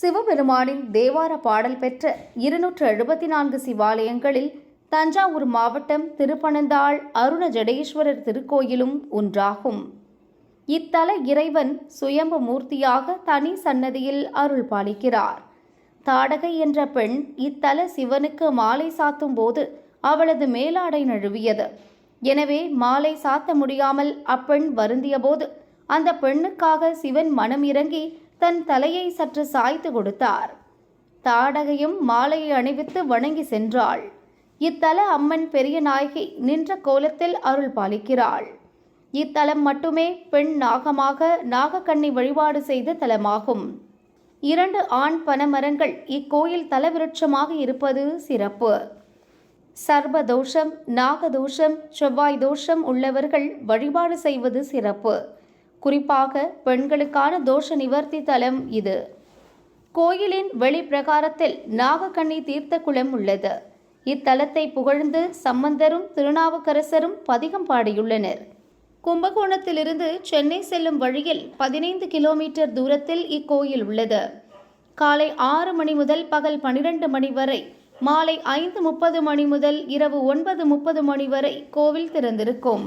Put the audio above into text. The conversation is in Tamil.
சிவபெருமானின் தேவார பாடல் பெற்ற இருநூற்று எழுபத்தி நான்கு சிவாலயங்களில் தஞ்சாவூர் மாவட்டம் திருப்பனந்தாள் அருண ஜடேஸ்வரர் திருக்கோயிலும் ஒன்றாகும். இத்தல இறைவன் சுயம்பு மூர்த்தியாக தனி சன்னதியில் அருள் பாலிக்கிறார். தாடகை என்ற பெண் இத்தல சிவனுக்கு மாலை சாத்தும் போது அவளது மேலாடை நழுவியது. எனவே மாலை சாத்த முடியாமல் அப்பெண் வருந்தியபோது அந்த பெண்ணுக்காக சிவன் மனம் இறங்கி தன் தலையை சற்று சாய்த்து கொடுத்தார். தாடகையும் மாலையை அணிவித்து வணங்கி சென்றாள். இத்தல அம்மன் பெரிய நாயகி நின்ற கோலத்தில் அருள் பாலிக்கிறாள். இத்தலம் மட்டுமே பெண் நாகமாக நாகக்கண்ணி வழிபாடு செய்த தலமாகும். இரண்டு ஆண் பனமரங்கள் இக்கோயில் தலவிருட்சமாக இருப்பது சிறப்பு. சர்பதோஷம் நாகதோஷம் செவ்வாய் தோஷம் உள்ளவர்கள் வழிபாடு செய்வது சிறப்பு. குறிப்பாக பெண்களுக்கான தோஷ நிவர்த்தி தலம் இது. கோயிலின் வெளிப்பிரகாரத்தில் நாகக்கண்ணி தீர்த்த குளம் உள்ளது. இத்தலத்தை புகழ்ந்து சம்பந்தரும் திருநாவுக்கரசரும் பதிகம் பாடியுள்ளனர். கும்பகோணத்திலிருந்து சென்னை செல்லும் வழியில் பதினைந்து கிலோமீட்டர் தூரத்தில் இக்கோயில் உள்ளது. காலை ஆறு மணி முதல் பகல் பனிரெண்டு மணி வரை மாலை ஐந்து முப்பது மணி முதல் இரவு ஒன்பது முப்பது மணி வரை கோவில் திறந்திருக்கும்.